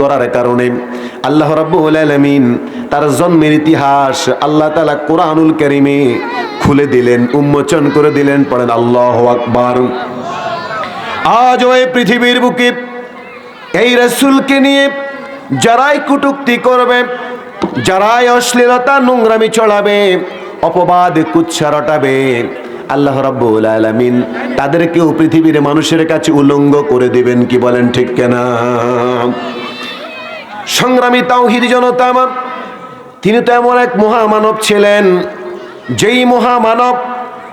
করার কারণে আল্লাহ রাব্বুল আলামিন তার জন্মের ইতিহাস আল্লাহ তাআলা কোরআনুল কারীমে খুলে দিলেন, উন্মোচন করে দিলেন, পড়েন আল্লাহু আকবার। আজ ওই পৃথিবীর বুকে এই রাসূলকে নিয়ে যারাই কুটুক্তি করবে, যারাই অশ্লীলতা নোংরামি চড়াবে অপবাদ কুচ্ছা রটাবে, আল্লাহ রাব্বুল আলামিন তাদেরকেও পৃথিবীর মানুষের কাছে উলঙ্গ করে দিবেন কি বলেন ঠিক কেনা? সংগ্রামী তাওহিদ জনতা আমার, তিনি তো এমন এক মহামানব ছিলেন, যেই মহামানব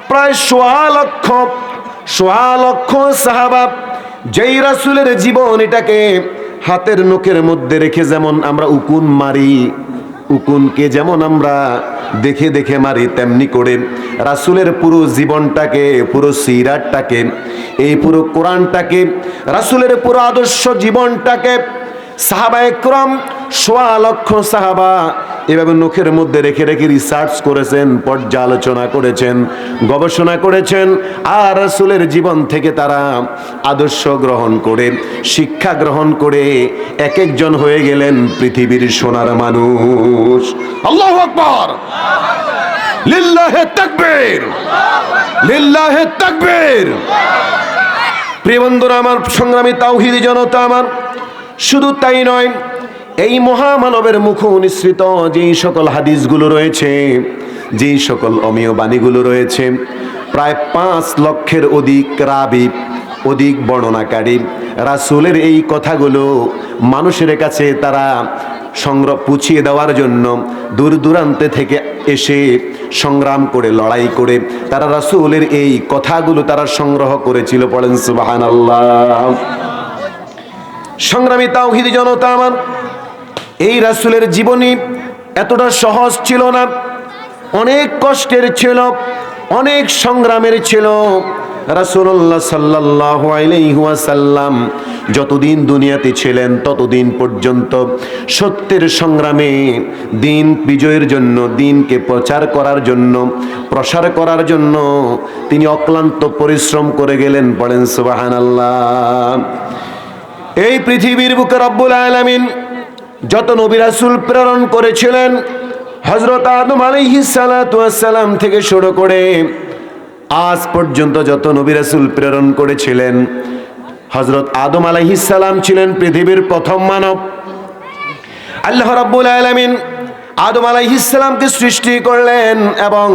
প্রায় সোয়া লক্ষ সোয়া লক্ষ সাহাবা, যেই রাসুলের জীবন এটাকে হাতের নখের মধ্যে রেখে যেমন আমরা উকুন মারি, উকুনকে যেমন আমরা দেখে দেখে মারি, তেমনি করে রাসুলের পুরো জীবনটাকে, পুরো সিরাটটাকে এই পুরো কোরআনটাকে, রাসুলের পুরো আদর্শ জীবনটাকে সাহাবা একরম সোয়া লক্ষ সাহাবা এভাবে নখের মধ্যে রেখে রেখে রিসার্চ করেছেন, পর্যালোচনা করেছেন, গবেষণা করেছেন আর রাসূলের জীবন থেকে তারা আদর্শ গ্রহণ করে, শিক্ষা গ্রহণ করে এক একজন হয়ে গেলেন পৃথিবীর সোনার মানুষ। আল্লাহু আকবার! লিল্লাহে তাকবীর! লিল্লাহে তাকবীর! প্রিয় বন্ধুরা, আমার সংগ্রামী তাওহিদি জনতা, আমার শুধু তাই নয়, এই মহামানবের মুখ নিঃসৃত যেই সকল হাদিসগুলো রয়েছে, যেই সকল অমীয় বাণীগুলো রয়েছে, প্রায় পাঁচ লক্ষের অধিক রাবি, অধিক বর্ণনাকারী রাসূলের এই কথাগুলো মানুষের কাছে তারা সংগ্রহ পুছিয়ে দেওয়ার জন্য দূর দূরান্তে থেকে এসে সংগ্রাম করে, লড়াই করে তারা রাসূলের এই কথাগুলো তারা সংগ্রহ করেছিল, পড়েন সুবহানাল্লাহ। সংগ্রামী তাওহিদ জনতা আমার, এই রাসূলের জীবনী এতটা সহজ ছিল না। অনেক কষ্টের ছিল, অনেক সংগ্রামের ছিল। রাসূলুল্লাহ সাল্লাল্লাহু আলাইহি ওয়াসাল্লাম যতদিন দুনিয়াতে ছিলেন ততদিন পর্যন্ত সত্যের সংগ্রামে দিন বিজয়ের জন্য, দিনকে প্রচার করার জন্য, প্রসার করার জন্য তিনি অক্লান্ত পরিশ্রম করে গেলেন, বলেন পড়েন সুবহানাল্লাহ। এই পৃথিবীর বুকে রব্বুল আলামিন যত নবিরাসুল প্রেরণ করেছিলেন হজরত আদম সালাতু সালাম থেকে শুরু করে আজ পর্যন্ত যত নবী রাসূল প্রেরণ করেছিলেন হজরত আদম সালাম ছিলেন পৃথিবীর প্রথম মানব। আল্লাহ রাব্বুল আলামিন আদম আলাইহিসালামকে সৃষ্টি করলেন এবং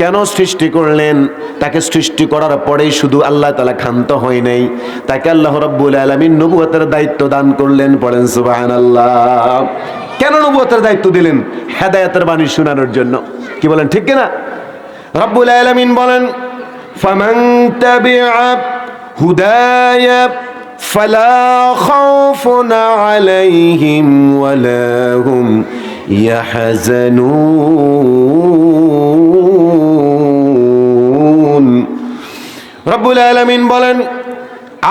কেন সৃষ্টি করলেন তাকে সৃষ্টি করার পরেই শুধু আল্লাহ তালা ক্ষান্ত হয় নাই তাকে আল্লাহ রব্বুল আলমিন নবুয়তের দায়িত্ব দান করলেন পড়েন সুবাহান আল্লাহ কেন নবুয়তের দায়িত্ব দিলেন হেদায়তের বাণী শোনানোর জন্য কি বলেন ঠিক কিনা রব্বুল আলমিন বলেন فمن تبع هداي فلا خوف عليهم ولا هم يحزنون রব্বুল আলামিন বলেন,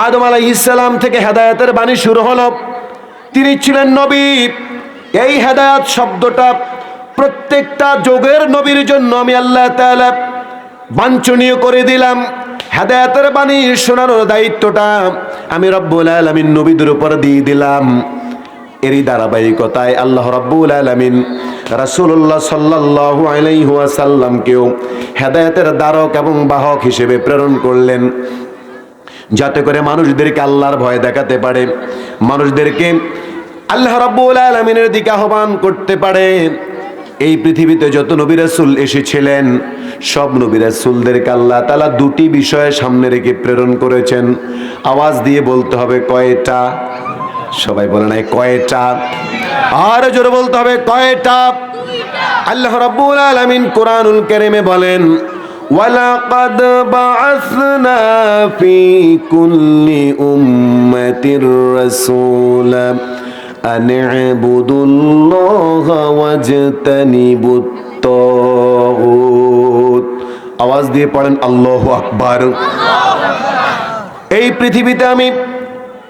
আদম আলাইহিস সালাম থেকে হেদায়েতের বাণী শুরু হলো। তিনি ছিলেন নবী। এই হেদায়েত শব্দটা প্রত্যেকটা যোগের নবীর জন্য আমি আল্লাহ বাঞ্ছনীয় করে দিলাম। হেদায়েতের বাণী শোনানোর দায়িত্বটা আমি রব্বুল আলমিন নবীদের উপর দিয়ে দিলাম। এরই ধারাবাহিকতায় আল্লাহ রাব্বুল আলামিন রাসূলুল্লাহ সাল্লাল্লাহু আলাইহি ওয়াসাল্লামকেও হেদায়েতের দ্বারক এবং বাহক হিসেবে প্রেরণ করলেন। যাতে করে মানুষদেরকে আল্লাহর ভয় দেখাতে পারে, মানুষদেরকে আল্লাহ রাব্বুল আলামিনের দিকে আহ্বান করতে পারে। এই পৃথিবীতে যত নবী রাসূল এসেছিলেন, সব নবী রাসূলদেরকে আল্লাহ তাআলা দুটি বিষয়ে সামনে রেখে প্রেরণ করেছেন। আওয়াজ দিয়ে বলতে হবে কয়টা? সবাই বলে নাই, কয়টা? আর জোরে বলতে হবে, কয়টা? আল্লাহ রাব্বুল আলামিন কোরআনুল কারীমে বলেন, ওয়ালাকাদ বাআসনা ফি কুল্লি উম্মাতির রাসূলা আন ইবুদুল্লাহ ওয়াজতানিবুত তাগুত। আওয়াজ দিয়ে পড়েন, আল্লাহু আকবার। এই পৃথিবীতে আমি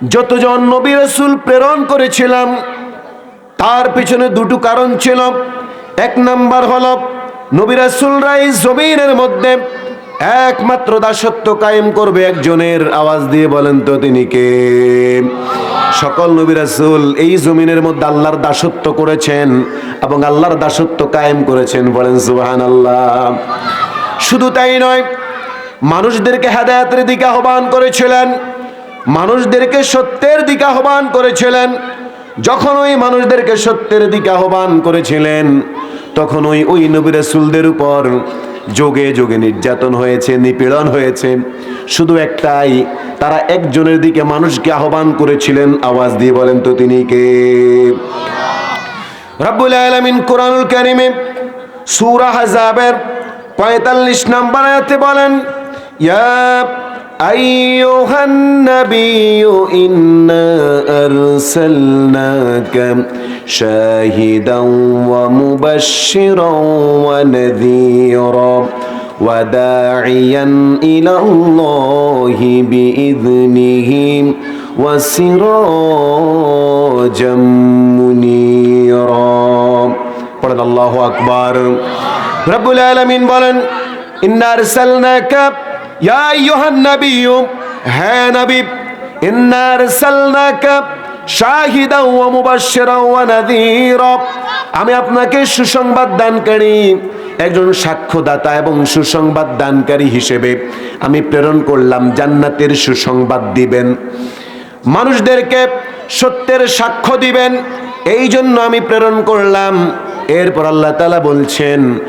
যতজন নবী রাসূল প্রেরণ করেছিলাম, তার পিছনে দুটো কারণ ছিল। এক নাম্বার হল, নবী রাসূলরা এই জমিনের মধ্যে একমাত্র দাসত্ব কায়েম করবে একজনের। আওয়াজ দিয়ে বলেন তো তিনি কে? সকল নবী রাসূল এই জমিনের মধ্যে আল্লাহর দাসত্ব করেছেন এবং আল্লাহর দাসত্ব কায়েম করেছেন বলেন সুবহানাল্লাহ। শুধু তাই নয়, মানুষদেরকে হেদায়াতের দিকে আহ্বান করেছিলেন। মানুষদেরকে সত্যের দিকে আহ্বান করেছিলেন। যখন ওই মানুষদেরকে সত্যের দিকে আহ্বান করেছিলেন, তখন ওই ওই নবী রাসূলদের উপর যোগে যোগে নির্যাতন হয়েছে, নিপীড়ন হয়েছে। শুধু একটাই, তারা একজনের দিকে মানুষকে আহ্বান করেছিলেন। আওয়াজ দিয়ে বলেন, তো তিনি কে? রব্বুল আলামিন কোরআনুল কারিমে সূরা হাজাবের 45 নম্বর আয়াতে বলেন, ইয়া أيها النبي إنا أرسلناك شاهدا ومبشرا ونذيرا وداعيا إلى الله بإذنه وسراجا منيرا قال الله أكبر رب العالمين بولن إنا أرسلناك ইয়া আইয়ুহান নাবিয়্যু হ্যাঁ নবী, ইন্না আরসালনাকা শাহিদাও ওয়া মুবাশশিরাও ওয়া নাযীরা। আমি আপনাকে সুসংবাদ দানকারী, একজন সাক্ষ্যদাতা এবং সুসংবাদ দানকারী হিসেবে আমি প্রেরণ করলাম, জান্নাতের সুসংবাদ দিবেন। মানুষদেরকে সত্যের সাক্ষ্য দিবেন এই জন্য আমি প্রেরণ করলাম। এরপর আল্লাহ তালা বলছেন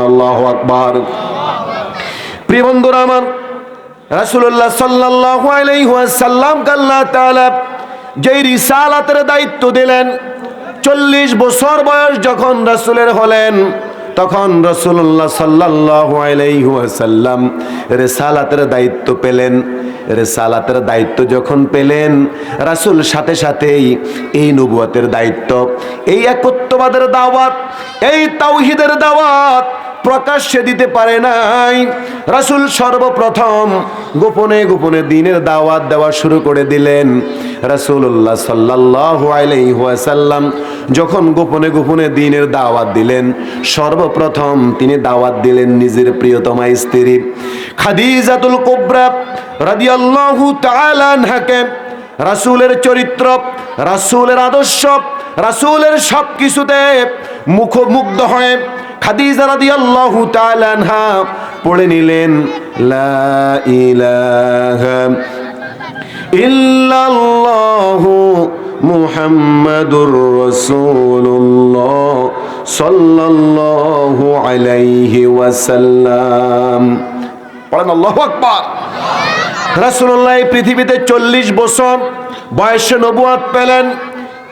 আল্লাহু আকবার। প্রিয় বন্ধুরা আমার, রাসূলুল্লাহ সাল্লাল্লাহু আলাইহি আল্লাহ তাআলা যেই রিসালাতের দায়িত্ব দিলেন, চল্লিশ বছর বয়স যখন রাসূলের হলেন তখন রসুল্লাহ সাল্লাহ আলাইসাল্লাম রেসালাতের দায়িত্ব পেলেন। রেসালাতের দায়িত্ব যখন পেলেন, রাসুল সাথে সাথেই এই নবুয়াতের দায়িত্ব, এই একত্ববাদের দাওয়াত, এই তাওহিদের দাওয়াত প্রকাশ্যে দিতে পারে নাই। রাসুল সর্বপ্রথম গোপনে গোপনে দিনের দাওয়াত দেওয়া শুরু করে দিলেন। রাসুল্লাহ সাল্লাহ আলাইসাল্লাম যখন গোপনে গোপনে দিনের দাওয়াত দিলেন, সর্বপ্রথম তিনি দাওয়াত দিলেন নিজের প্রিয়তমা স্ত্রী খাদিজাতুল কোবরা রাদিয়াল্লাহু তাআলা আনহাকে। রাসূলের চরিত্র, রাসূলের আদর্শ, রাসূলের সব কিছুতে মুখমুগ্ধ হয়ে খাদিজা রাদিয়াল্লাহু তাআলা আনহা পড়ে নিলেন, লা ইলাহা ইল্লাল্লাহু মুহাম্মাদুর রাসূলুল্লাহ সাল্লাল্লাহু আলাইহি ওয়াসাল্লাম। পড়েন, আল্লাহু আকবার। রাসূলুল্লাহ পৃথিবীতে চল্লিশ বছর বয়সে নবুয়াত পেলেন,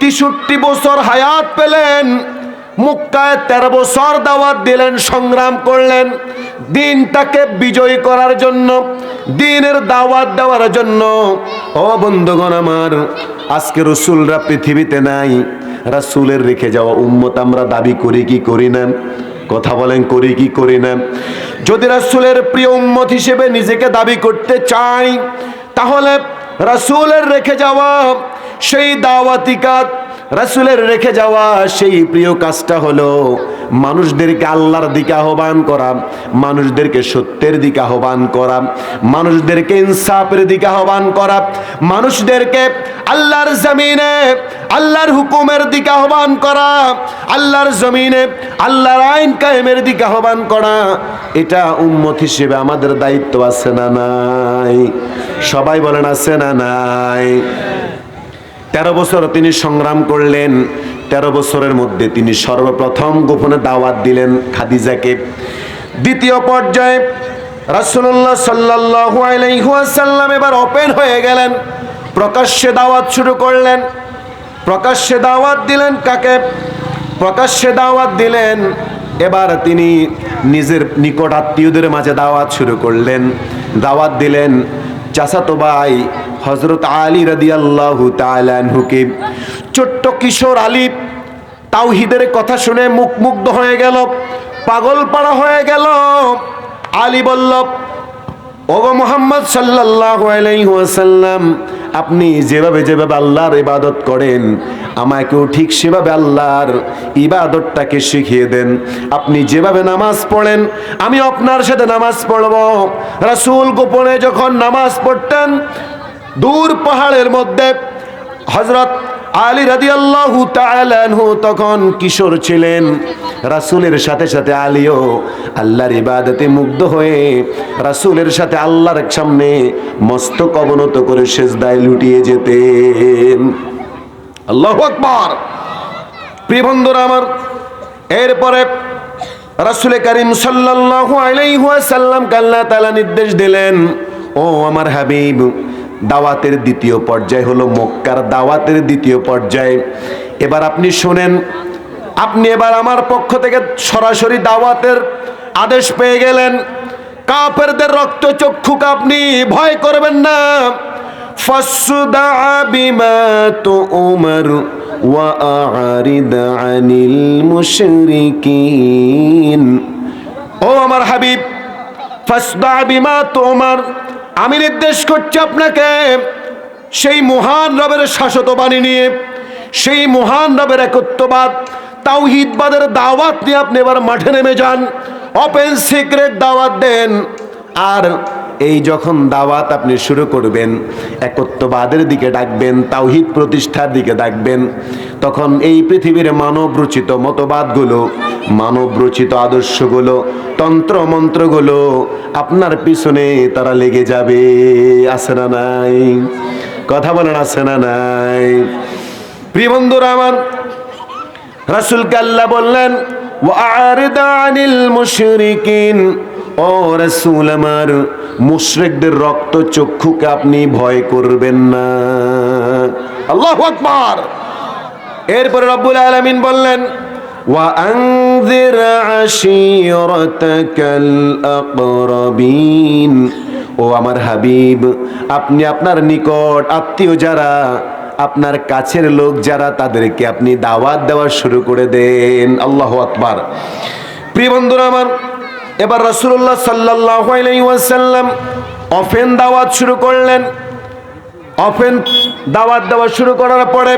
তেষট্টি বছর হায়াত পেলেন মুক্কায় তেরো বছর দাওয়াত দিলেন, সংগ্রাম করলেন। দিনটাকে বিজয়ী করার জন্য, দিনের দাওয়াত দেওয়ার জন্য। ও বন্ধুগণ আমার, আজকে রসুলরা পৃথিবীতে নাই, রাসুলের রেখে যাওয়া উম্মত আমরা দাবি করি কি করি না? কথা বলেন, করি কি করি না? যদি রাসুলের প্রিয় উম্মত হিসেবে নিজেকে দাবি করতে চাই, তাহলে রাসুলের রেখে যাওয়া সেই দাওয়াতি কাজ রাসুলের রেখে যাওয়া সেই প্রিয় কাজটা হলো মানুষদেরকে আল্লাহর দিকে আহ্বান করা, মানুষদেরকে সত্যের দিকে আহ্বান করা, মানুষদেরকে ইনসাফের দিকে আহ্বান করা, মানুষদেরকে আল্লাহর জমিনে আল্লাহর হুকুমের দিকে আহ্বান করা, আল্লাহর জমিনে আল্লাহর আইন কায়েমের দিকে আহ্বান করা, এটা উম্মত হিসেবে আমাদের দায়িত্ব আছে না নাই? সবাই বলেন, আছে না নাই? তেরো বছর তিনি সংগ্রাম করলেন, তেরো বছরের মধ্যে তিনি সর্বপ্রথম গোপনে দাওয়াত দিলেন খাদিজাকে। দ্বিতীয় পর্যায়ে রাসুল্লাহ সাল্লাহ এবার ওপেন হয়ে গেলেন, প্রকাশ্যে দাওয়াত শুরু করলেন। প্রকাশ্যে দাওয়াত দিলেন কাকে? প্রকাশ্যে দাওয়াত দিলেন, এবার তিনি নিজের নিকট আত্মীয়দের মাঝে দাওয়াত শুরু করলেন। দাওয়াত দিলেন, চাচাতো ভাই হজরত আলী রাদি আল্লাহ তালহুকে ছোট্ট কিশোর আলী তাওহিদের কথা শুনে মুখ মুগ্ধ হয়ে গেল, পাগল পাড়া হয়ে গেল। আলী বলল, ওগো মোহাম্মদ সাল্লাল্লাহু আলাইহি ওয়াসাল্লাম, আপনি যেভাবে যেভাবে আল্লাহর ইবাদত করেন, আমাকেও ঠিক সেভাবে আল্লাহর ইবাদতটাকে শিখিয়ে দেন। আপনি যেভাবে নামাজ পড়েন আমি আপনার সাথে নামাজ পড়ব। রাসূল গোপনে যখন নামাজ পড়তেন দূর পাহাড়ের মধ্যে হজরত আলী রাদি আল্লাহ তখন কিশোর ছিলেন। রাসূলের সাথে সাথে আলীও আল্লাহর ইবাদতে মুগ্ধ হয়ে রাসূলের সাথে আল্লাহর সামনে মস্তক অবনত করে সেজদায় লুটিয়ে যেতেন। আল্লাহ আকবার। প্রিয় বন্ধুরা আমার, এরপরে রাসূল করিম সাল্লাল্লাহু আলাইহি ওয়াসাল্লাম আল্লাহ তাআলা নির্দেশ দিলেন, ও আমার হাবিব দাওয়াতের দ্বিতীয় পর্যায় হলো মক্কার দাওয়াতের দ্বিতীয় পর্যায়। এবার আপনি শোনেন, আপনি এবার আমার পক্ষ থেকে সরাসরি দাওয়াতের আদেশ পেয়ে গেলেন। কাফেরদের রক্ত চক্ষুকে আপনি ভয় করবেন না। ও আমার হাবিব ফাসদা বিমা তুমার আমি নির্দেশ করছি আপনাকে, সেই মহান রবের শাশ্বত বাণী নিয়ে, সেই মহান রবের একত্ববাদ, তাওহিদবাদের দাওয়াত নিয়ে আপনি এবার মাঠে নেমে যান। ওপেন সিক্রেট দাওয়াত দেন। আর এই যখন দাওয়াত আপনি শুরু করবেন, একত্ববাদের দিকে ডাকবেন, তাওহিদ প্রতিষ্ঠার দিকে ডাকবেন, তখন এই পৃথিবীর মানব রচিত মতবাদগুলো মানব রচিত আদর্শগুলো তন্ত্র মন্ত্রগুলো আপনার পিছনে তারা লেগে যাবে। আছে না নাই? কথা বলেন, আছে না নাই? প্রিয় বন্ধুরা আমার, রাসুলকে আল্লাহ বললেন ওয়ারিদ আনিল মুশরিকিন। ও রসুল আমার, মুশরিকদের রক্ত চক্ষুকে আপনি ভয় করবেন না। আল্লাহ আকবার। এরপরে রব্বুল আলমিন বললেন, ওয়া ও আমার হাবিব, আপনি আপনার নিকট আত্মীয় যারা, আপনার কাছের লোক যারা, তাদেরকে আপনি দাওয়াত দেওয়া শুরু করে দেন। আল্লাহ আকবার। প্রিয় বন্ধুরা আমার এবার রাসূলুল্লাহ সাল্লাল্লাহু আলাইহি ওয়াসাল্লাম অফেন দাওয়াত শুরু করলেন। অফেন দাওয়াত দেওয়া শুরু করার পরে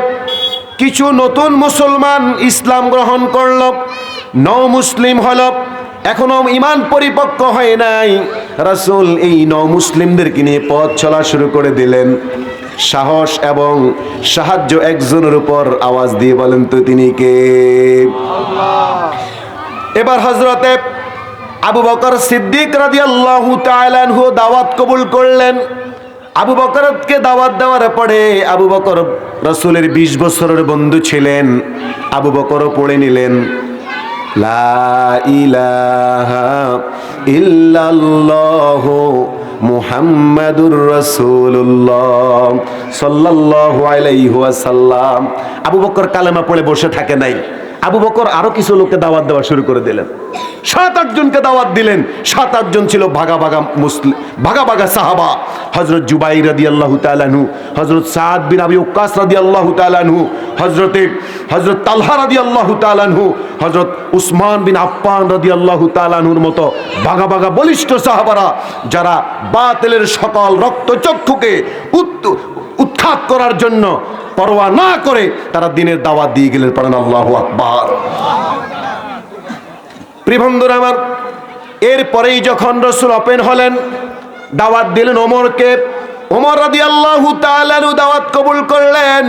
কিছু নতুন মুসলমান ইসলাম গ্রহণ করল। নও মুসলিম হল। এখনও ইমান পরিপক্ক হয় নাই। রাসূল এই নও মুসলিমদেরকে নিয়ে পথ চলা শুরু করে দিলেন। সাহস এবং সাহায্য একজনের উপর আওয়াজ দিয়ে বলেন, তো তিনি কে? এবার হজরতে আবু বকর সিদ্দিক রাদিয়াল্লাহু তাআলাহু দাওয়াত কবুল করলেন। আবু বকরকে দাওয়াত দেওয়ার পরে আবু বকর রসুলের বিশ বছরের বন্ধু ছিলেন। আবু বকরও পড়ে নিলেন, লা ইলাহা ইল্লাল্লাহ মুহাম্মাদুর রাসূলুল্লাহ সাল্লাল্লাহু আলাইহি ওয়াসাল্লাম। আবু বকর কালেমা পড়ে বসে থাকে নাই। আবু বকর আরও কিছু লোককে দাওয়াত দেওয়া শুরু করে দিলেন। সাত আটজনকে দাওয়াত দিলেন। সাত আটজন ছিল ভাগা ভাগা মুসলিম ভাগা ভাগা সাহাবা। হজরত জুবাই রাদি আল্লাহ তালানহু হজরত সাদ বিন আবি উক্কাস রাদি আল্লাহ তালানহু হজরতে হজরত তালহা রাদি আল্লাহ তালানহু হজরত উসমান বিন আপ্পান রাদি আল্লাহ তালানহুর মতো ভাগা ভাগা বলিষ্ঠ সাহাবারা, যারা বাতিলের সকল রক্তচক্ষুকে উত্ত উৎখাত করার জন্য পরোয়া না করে তারা দিনের দাওয়াত দিয়ে গেলেন, পড়েন আল্লাহ আকবার। প্রিবন্ধুর আমার এরপরেই যখন রসুল ওপেন হলেন, দাওয়াত দিলেন ওমরকে, ওমর রাদি আল্লাহ দাওয়াত কবুল করলেন।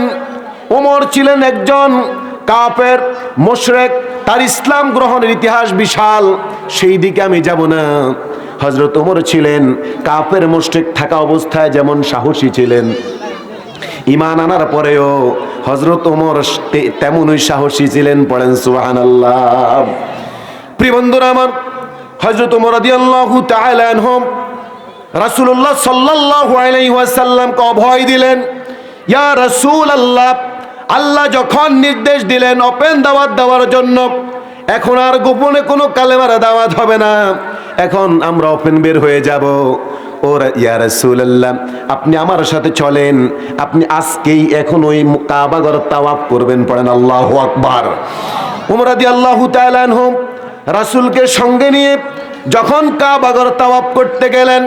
ওমর ছিলেন একজন কাপের মোশরেক, তার ইসলাম গ্রহণের ইতিহাস বিশাল, সেই দিকে আমি যাব না। হজরত ওমর ছিলেন কাপের মোশরেক থাকা অবস্থায় যেমন সাহসী ছিলেন। ইমান আনার পরেও হজরত ওমর তেমনই সাহসী ছিলেন, পড়েন সুহান আল্লাহ প্রিয় বন্ধুরা আমার হজরত ওমর রাদিয়াল্লাহু তাআলা আনহুম রাসূলুল্লাহ সাল্লাল্লাহু আলাইহি ওয়াসাল্লামকে অভয় দিলেন, ইয়া রাসূলুল্লাহ, আল্লাহ যখন নির্দেশ দিলেন ওপেন দাওয়াত দেওয়ার জন্য, এখন আর গোপনে কোনো কালেমার দাওয়াত হবে না। এখন আমরা ওপেন বের হয়ে যাব। ও রা- ইয়া রাসূলুল্লাহ, আপনি আমার সাথে চলেন, আপনি আজকেই এখন ওই কাবাগর তাওয়াফ করবেন, পড়েন আল্লাহু আকবার। উমর রাদিয়াল্লাহু তাআলা আনহু রাসূলকে সঙ্গে নিয়ে যখন কাবাগর তাওয়াফ করতে গেলেন,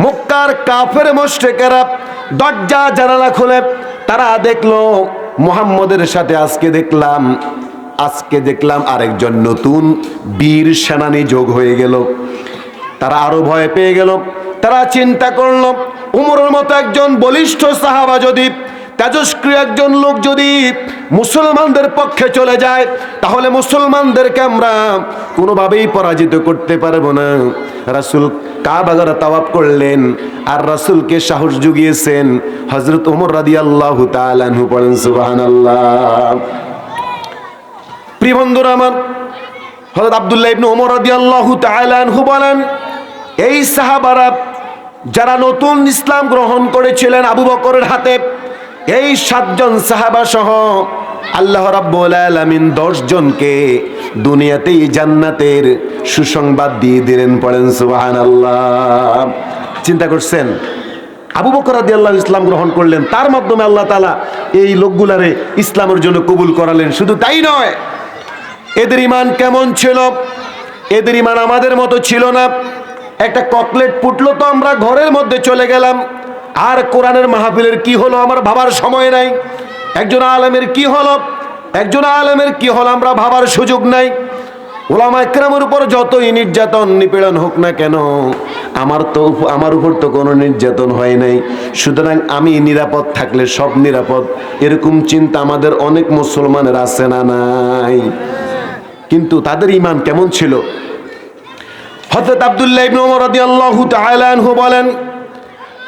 মক্কার কাফের মোশরেকেরা দরজা, জানালা খুলে তারা দেখল, মুহাম্মদের সাথে আজকে দেখলাম আজকে দেখলাম আরেকজন নতুন বীর সেনানী যোগ হয়ে গেল। তারা আরও ভয় পেয়ে গেল। তারা চিন্তা করল, উমরের মতো একজন বলিষ্ঠ সাহাবা যদি, তেজস্ক্রিয় একজন লোক যদি মুসলমানদের পক্ষে চলে যায়, তাহলে মুসলমানদেরকে আমরা কোনোভাবেই পরাজিত করতে পারব না। রাসুল কাবাগার তাওয়াব করলেন, আর রাসুলকে সাহস জুগিয়েছেন হজরত উমর রাদি আল্লাহ তালু পড়েন সুবাহান আল্লাহ প্রিয় বন্ধুরা আমার হজরত আবদুল্লাহ ইবনে ওমর রাদিয়াল্লাহু তাআলা আনহু বলেন, এই সাহাবারা যারা নতুন ইসলাম গ্রহণ করেছিলেন আবু বকরের হাতে, এই সাতজন সাহাবা সহ আল্লাহ রাব্বুল আলামিন দশ জনকে দুনিয়াতেই জান্নাতের সুসংবাদ দিয়ে দিলেন, পড়েন সুবহানাল্লাহ। চিন্তা করছেন, আবু বকর রাদিয়াল্লাহু ইসলাম গ্রহণ করলেন, তার মাধ্যমে আল্লাহ তাআলা এই লোকগুলারে ইসলামের জন্য কবুল করালেন। শুধু তাই নয়, এদের ইমান কেমন ছিল? এদের ইমান আমাদের মতো ছিল না। একটা ককলেট পুটলো তো আমরা ঘরের মধ্যে চলে গেলাম। আর কোরআনের মাহফিলের কি হলো আমার ভাবার সময় নাই। একজন আলেমের কি হলো? একজন আলেমের কি হলো আমরা ভাবার সুযোগ নাই। ওলামা একরামের উপর যতই নির্যাতন, নিপীড়ন হোক না কেন, আমার তো আমার উপর তো কোনো নির্যাতন হয় নাই। সুতরাং আমি নিরাপদ থাকলে সব নিরাপদ। এরকম চিন্তা আমাদের অনেক মুসলমানের আছে না নাই। কিন্তু তাদের ইমান কেমন ছিল? হযরত আব্দুল্লাহ ইবনে ওমর রাদিয়াল্লাহু তাআলা আনহু বলেন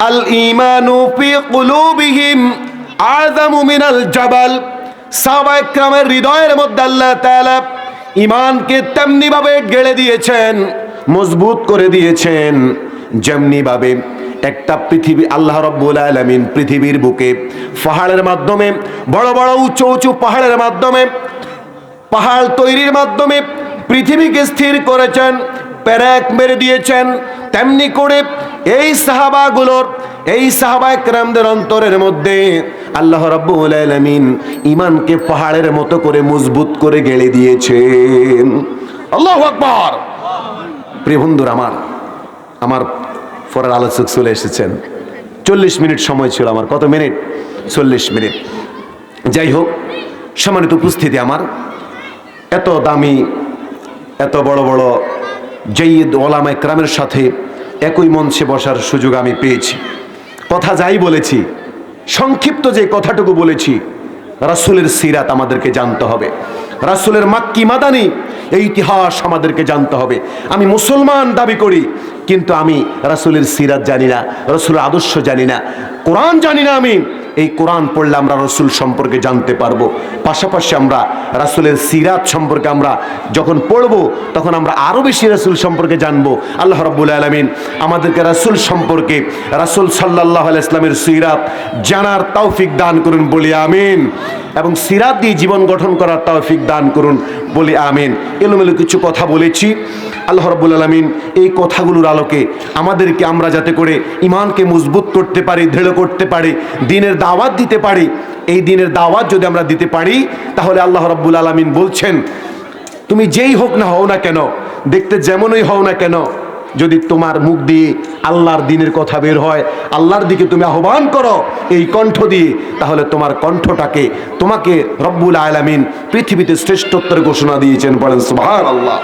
আল ঈমানু ফি কুলুবিহিম আযামু মিনাল জাবাল। সাহাবায়ে হৃদয়ের মধ্যে আল্লাহ তাআলা ঈমানকে তেমনি ভাবে গেড়ে দিয়েছেন, মজবুত করে দিয়েছেন। যেমনি ভাবে একটা পৃথিবী, আল্লাহ রব্বুল আলামিন পৃথিবীর বুকে পাহাড়ের মাধ্যমে, বড় বড় উঁচু উঁচু পাহাড়ের মাধ্যমে, পাহাড় তৈরির মাধ্যমে পৃথিবীকে স্থির করেছেন। প্যারাক মেরে দিয়েছেন, তেমনি করে এই সাহাবাগুলোর, এই সাহাবা একরামদের অন্তরের মধ্যে আল্লাহ রাব্বুল আলামিন ইমানকে পাহাড়ের মতো করে মজবুত করে গেড়ে দিয়েছেন। আল্লাহু আকবার! প্রিয় বন্ধুরা আমার আমার পরের আলোচক চলে এসেছেন। চল্লিশ মিনিট সময় ছিল আমার, কত মিনিট? চল্লিশ মিনিট। যাই হোক, সম্মানিত উপস্থিতি আমার। এত দামি, এত বড় বড় জৈদ ওলামা একরামের সাথে একই মঞ্চে বসার সুযোগ আমি পেয়েছি। কথা যাই বলেছি, সংক্ষিপ্ত যে কথাটুকু বলেছি, রাসুলের সিরাত আমাদেরকে জানতে হবে। রাসুলের মাক্কি মাদানি, এই ইতিহাস আমাদেরকে জানতে হবে। আমি মুসলমান দাবি করি কিন্তু আমি রাসূলের সিরাত জানি না, রাসূলের আদর্শ জানি না। কোরআন জানি না আমি। এই কোরআন পড়লে আমরা রসুল সম্পর্কে জানতে পারব। পাশাপাশি আমরা রাসুলের সিরাত সম্পর্কে আমরা যখন পড়ব, তখন আমরা আরও বেশি রাসুল সম্পর্কে জানব। আল্লাহ রব্বুল আলমিন আমাদেরকে রাসুল সম্পর্কে, রাসুল সাল্লাহ ইসলামের সিরাত জানার তৌফিক দান করুন বলি আমিন। এবং সিরাত দিয়ে জীবন গঠন করার তৌফিক দান করুন বলি আমিন। এলোমেলো কিছু কথা বলেছি। আল্লাহ রব্বুল আলমিন এই কথাগুলোর আলোকে আমাদেরকে আমরা যাতে করে ইমানকে মজবুত করতে পারি, দৃঢ় করতে পারি, দিনের দাওয়াত দিতে পারি। এই দিনের দাওয়াত যদি আমরা দিতে পারি, তাহলে আল্লাহ রব্বুল আলমিন বলছেন, তুমি যেই হোক না হও না কেন, দেখতে যেমনই হও না কেন, যদি তোমার মুখ দিয়ে আল্লাহর দিনের কথা বের হয়, আল্লাহর দিকে তুমি আহ্বান করো এই কণ্ঠ দিয়ে, তাহলে তোমার কণ্ঠটাকে, তোমাকে রব্বুল আলামিন পৃথিবীতে শ্রেষ্ঠত্বের ঘোষণা দিয়েছেন বলেন সুবহান আল্লাহ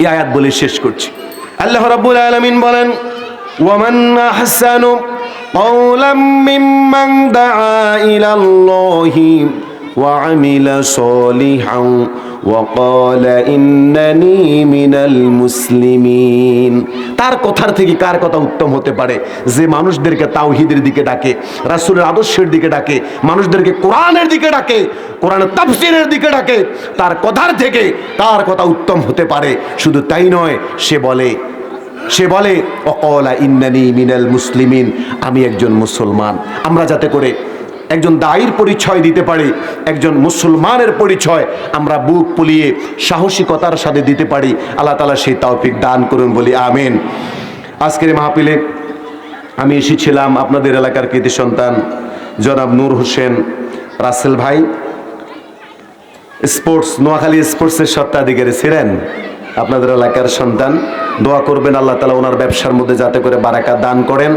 এই আয়াত বলে শেষ করছি। আল্লাহ রাব্বুল আলামিন বলেন ওয়ামান আহসানু قولا ممن دعا إلى الله وعمل صالحا وقال إنني من المسلمين তার কথার থেকে কার কথা উত্তম হতে পারে যে মানুষদেরকে তাওহিদের দিকে ডাকে রাসূলের আদর্শের দিকে ডাকে মানুষদেরকে কোরআনের দিকে ডাকে কোরআনের তাফসিরের দিকে ডাকে তার কথার থেকে কার কথা উত্তম হতে পারে শুধু তাই নয় সে বলে সে বলে অকলা ইন্নানি মিনাল মুসলিমিন আমি একজন মুসলমান আমরা যাতে করে একজন দায়ীর পরিচয় দিতে পারি, একজন মুসলমানের পরিচয় আমরা বুক পুলিয়ে সাহসিকতার সাথে দিতে পারি। আল্লাহ তালা সেই তৌফিক দান করুন বলি আমেন। আজকের মাহফিলে আমি এসেছিলাম আপনাদের এলাকার কৃতি সন্তান জনাব নূর হোসেন রাসেল ভাই। স্পোর্টস, নোয়াখালী স্পোর্টসের সত্ত্বাধিকারী ছিলেন আপনাদের এলাকার সন্তান। দোয়া করবেন আল্লাহ তালা ওনার ব্যবসার মধ্যে যাতে করে বারাকা দান করেন।